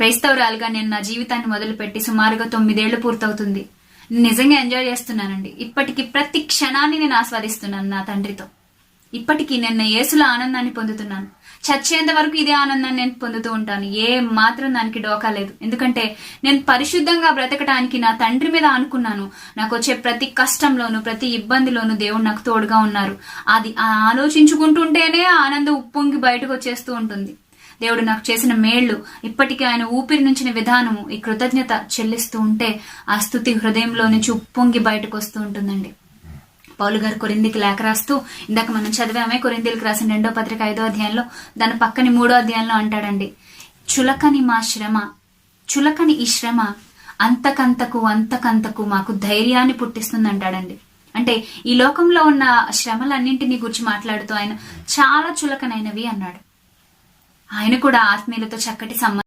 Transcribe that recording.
క్రైస్తవురాలుగా నేను నా జీవితాన్ని మొదలుపెట్టి సుమారుగా తొమ్మిదేళ్ళు పూర్తవుతుంది. నిజంగా ఎంజాయ్ చేస్తున్నానండి. ఇప్పటికి ప్రతి క్షణాన్ని నేను ఆస్వాదిస్తున్నాను నా తండ్రితో. ఇప్పటికీ నేను యేసుల ఆనందాన్ని పొందుతున్నాను. చచ్చేంత వరకు ఇదే ఆనందాన్ని నేను పొందుతూ ఉంటాను. ఏ మాత్రం దానికి డోకా లేదు. ఎందుకంటే నేను పరిశుద్ధంగా బ్రతకటానికి నా తండ్రి మీద అనుకున్నాను నాకు వచ్చే ప్రతి కష్టంలోనూ ప్రతి ఇబ్బందిలోనూ దేవుడు నాకు తోడుగా ఉన్నారు. అది ఆలోచించుకుంటుంటేనే ఆనందం ఉప్పొంగి బయటకు వచ్చేస్తూ ఉంటుంది. దేవుడు నాకు చేసిన మేళ్ళు ఇప్పటికీ ఆయన ఊపిరి నుంచిన విధానము ఈ కృతజ్ఞత చెల్లిస్తూ ఉంటే ఆ స్థుతి హృదయంలో నుంచి ఉప్పొంగి బయటకు వస్తూ ఉంటుందండి. పౌలు గారు కొరిందికి లేఖ రాస్తూ ఇందాక మనం చదివామే కొరిందీలకు రాసిన రెండో పత్రిక ఐదో అధ్యాయంలో దాని పక్కని మూడో అధ్యాయంలో అంటాడండి చులకని మా శ్రమ చులకని ఈ శ్రమ అంతకంతకు అంతకంతకు మాకు ధైర్యాన్ని పుట్టిస్తుంది అంటాడండి అంటే ఈ లోకంలో ఉన్న శ్రమలన్నింటినీ గురించి మాట్లాడుతూ ఆయన చాలా చులకనైనవి అన్నాడు. ఆయన కూడా ఆత్మీయులతో చక్కటి సంబంధం